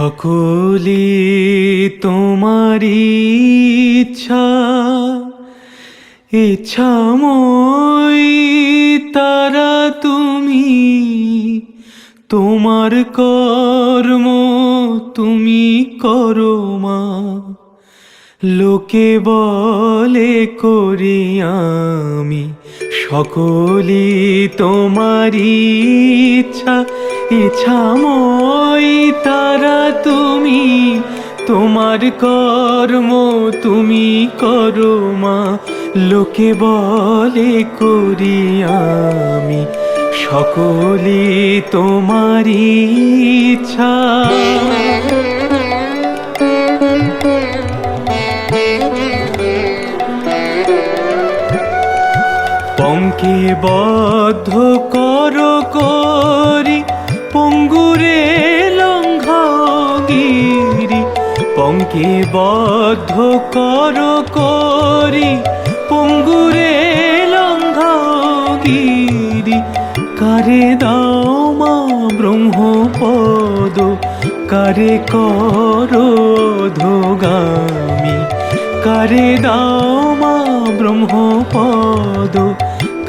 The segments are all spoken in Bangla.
সকলে তোমার ইচ্ছা। ইচ্ছাময় তারা তুমি তোমার কর্ম তুমি করো মা। লোকে বলে করি আমি সকলি তোমার ইচ্ছা। ইচ্ছাময় তারা তুমি, তোমার কর্ম তুমি করো মা। লোকে বলে করি আমি সকলি তোমার ইচ্ছা। পঙ্কে বদ্ধ কর করি, পঙ্গুরে লঙ্ঘগিরি। পঙ্কে বদ্ধ কর করি, পঙ্গুরে লঙ্ঘগিরি। কারে দাও মা ব্রহ্মপদ, কারে কর ধোগামী। কারে দাও মা ব্রহ্মপদ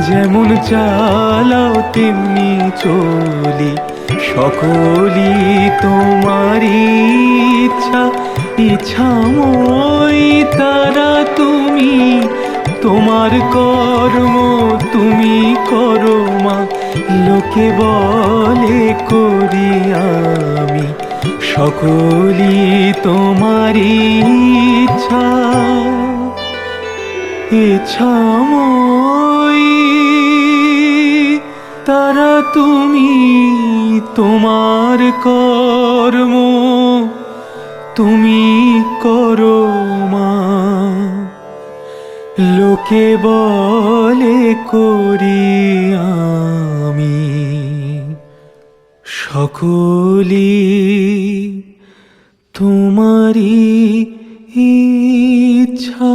যেমন চালাও তেমনি চলি। সকলি তোমার ইচ্ছা ইচ্ছাময় তারা তুমি। তোমার কর্ম তুমি করো মা, লোকে বলে করি আমি। সকলি তোমার ইচ্ছা ইচ্ছাময় তারা তুমি তোমার কর্ম তুমি করো মা। লোকে বলে করি আমি সকলি তোমারি ইচ্ছা।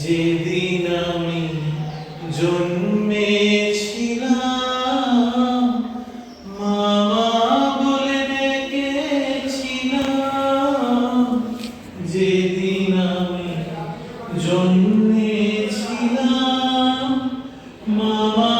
যেদিন আমি জন্মেছিলাম মামা বলে ডেকেছিলাম যেদিন আমি জন্মেছিলাম মামা